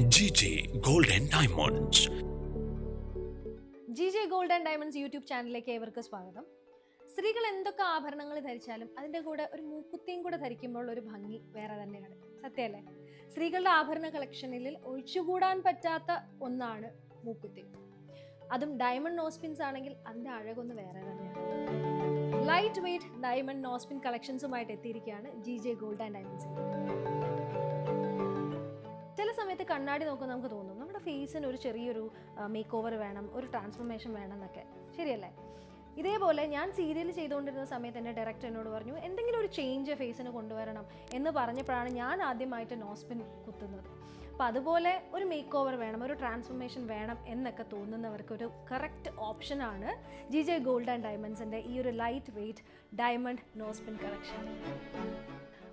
G G gold diamonds G J diamonds YouTube ചാനലിലേക്ക് ഏവർക്ക് സ്വാഗതം. സ്ത്രീകൾ എന്തൊക്കെ ആഭരണങ്ങൾ ധരിച്ചാലും അതിന്റെ കൂടെ ഒരു മൂക്കുത്തിയും കൂടെ ധരിക്കുമ്പോൾ ഒരു ഭംഗി വേറെ തന്നെയാണ്. സത്യമല്ലേ? സ്ത്രീകളുടെ ആഭരണ കളക്ഷനിൽ ഒഴിച്ചുകൂടാൻ പറ്റാത്ത ഒന്നാണ് മൂക്കുത്തി. അതും ഡയമണ്ട് നോസ്പിൻസ് ആണെങ്കിൽ അതിന്റെ അഴകൊന്ന് വേറെ തന്നെയാണ്. Light weight diamond nose pin കളക്ഷൻസുമായിട്ട് എത്തിയിരിക്കുകയാണ് G J gold and diamonds സമയത്ത് കണ്ണാടി നോക്കുമ്പോൾ നമുക്ക് തോന്നും നമ്മുടെ ഫേസിന് ഒരു ചെറിയൊരു മേക്ക് ഓവർ വേണം ഒരു ട്രാൻസ്ഫോർമേഷൻ വേണം എന്നൊക്കെ. ശരിയല്ലേ? ഇതേപോലെ ഞാൻ സീരിയൽ ചെയ്തുകൊണ്ടിരുന്ന സമയത്ത് എന്റെ ഡയറക്ടർ എന്നോട് പറഞ്ഞു എന്തെങ്കിലും ഒരു ചേഞ്ച് ഫേസിന് കൊണ്ടുവരണം എന്ന് പറഞ്ഞപ്പോഴാണ് ഞാൻ ആദ്യമായിട്ട് നോസ്പിൻ കുത്തുന്നത്. അപ്പം അതുപോലെ ഒരു മേക്ക് ഓവർ വേണം ഒരു ട്രാൻസ്ഫോർമേഷൻ വേണം എന്നൊക്കെ തോന്നുന്നവർക്ക് ഒരു കറക്റ്റ് ഓപ്ഷനാണ് ജി ജെ ഗോൾഡ് ആൻഡ് ഡയമണ്ട്സിന്റെ ഈ ഒരു light weight diamond nose pin collection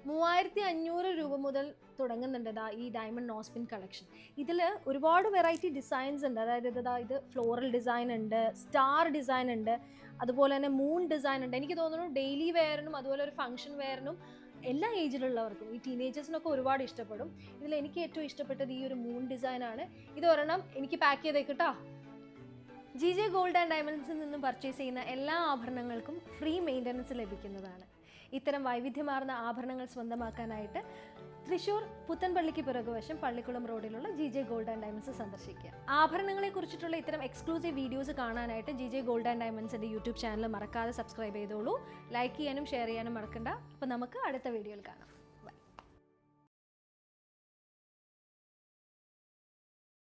മൂവായിരത്തി അഞ്ഞൂറ് രൂപ മുതൽ തുടങ്ങുന്നുണ്ട് ഇതാ ഈ ഡയമണ്ട് നോസ്പിൻ കളക്ഷൻ ഇതിൽ ഒരുപാട് വെറൈറ്റി ഡിസൈൻസ് ഉണ്ട്. അതായത് ഇത് ഇത് ഫ്ലോറൽ ഡിസൈൻ ഉണ്ട് സ്റ്റാർ ഡിസൈൻ ഉണ്ട് അതുപോലെ തന്നെ മൂൺ ഡിസൈൻ ഉണ്ട്. എനിക്ക് തോന്നുന്നു ഡെയിലി വെയറിനും അതുപോലെ ഒരു ഫംഗ്ഷൻ വെയറിനും എല്ലാ ഏജിലുള്ളവർക്കും ഈ ടീനേജേഴ്സിനൊക്കെ ഒരുപാട് ഇഷ്ടപ്പെടും. ഇതിൽ എനിക്ക് ഏറ്റവും ഇഷ്ടപ്പെട്ടത് ഈ ഒരു മൂൺ ഡിസൈനാണ് ഇത് ഒരെണ്ണം എനിക്ക് പാക്ക് ചെയ്തേക്കിട്ടോ ജി ജെ ഗോൾഡ് ആൻഡ് ഡയമണ്ട്സിൽ നിന്നും പർച്ചേസ് ചെയ്യുന്ന എല്ലാ ആഭരണങ്ങൾക്കും ഫ്രീ മെയിന്റനൻസ് ലഭിക്കുന്നതാണ്. ഇത്തരം വൈവിധ്യമാർന്ന ആഭരണങ്ങൾ സ്വന്തമാക്കാനായിട്ട് തൃശൂർ പുത്തൻപള്ളിക്ക് പിറകുവശം പള്ളിക്കുളം റോഡിലുള്ള G J gold and diamonds സന്ദർശിക്കുക. ആഭരണങ്ങളെ കുറിച്ചിട്ടുള്ള ഇത്തരം എക്സ്ക്ലൂസീവ് വീഡിയോസ് കാണാനായിട്ട് ജി ജെ ഗോൾഡ് ആൻഡ് ഡയമണ്ട്സിന്റെ യൂട്യൂബ് ചാനൽ മറക്കാതെ സബ്സ്ക്രൈബ് ചെയ്തോളൂ. ലൈക്ക് ചെയ്യാനും ഷെയർ ചെയ്യാനും മറക്കണ്ട. അപ്പോൾ നമുക്ക് അടുത്ത വീഡിയോയിൽ കാണാം.